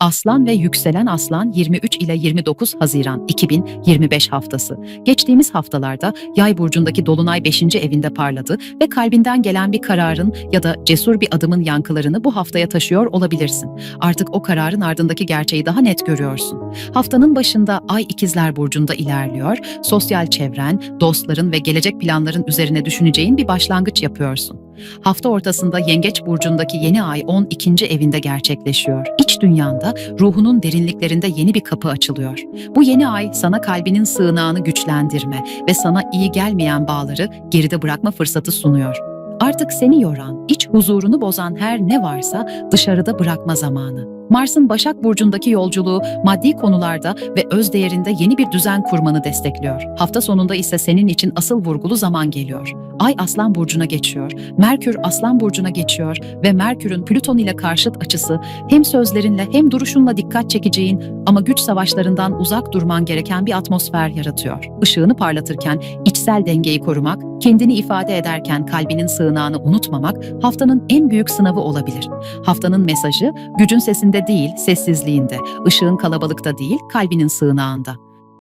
Aslan ve yükselen aslan 23 ile 29 Haziran 2025 haftası. Geçtiğimiz haftalarda Yay burcundaki dolunay 5. evinde parladı ve kalbinden gelen bir kararın ya da cesur bir adımın yankılarını bu haftaya taşıyor olabilirsin. Artık o kararın ardındaki gerçeği daha net görüyorsun. Haftanın başında Ay İkizler burcunda ilerliyor. Sosyal çevren, dostların ve gelecek planların üzerine düşüneceğin bir başlangıç yapıyorsun. Hafta ortasında Yengeç burcundaki yeni ay 12. evinde gerçekleşiyor. İç dünyanda ruhunun derinliklerinde yeni bir kapı açılıyor. Bu yeni ay sana kalbinin sığınağını güçlendirme ve sana iyi gelmeyen bağları geride bırakma fırsatı sunuyor. Artık seni yoran, iç huzurunu bozan her ne varsa dışarıda bırakma zamanı. Mars'ın Başak Burcu'ndaki yolculuğu maddi konularda ve öz değerinde yeni bir düzen kurmanı destekliyor. Hafta sonunda ise senin için asıl vurgulu zaman geliyor. Ay Aslan Burcu'na geçiyor, Merkür Aslan Burcu'na geçiyor ve Merkür'ün Plüton ile karşıt açısı hem sözlerinle hem duruşunla dikkat çekeceğin ama güç savaşlarından uzak durman gereken bir atmosfer yaratıyor. Işığını parlatırken içsel dengeyi korumak, kendini ifade ederken kalbinin sığınağını unutmamak haftanın en büyük sınavı olabilir. Haftanın mesajı gücün sesinde değil, sessizliğinde, ışığın kalabalıkta değil, kalbinin sığınağında.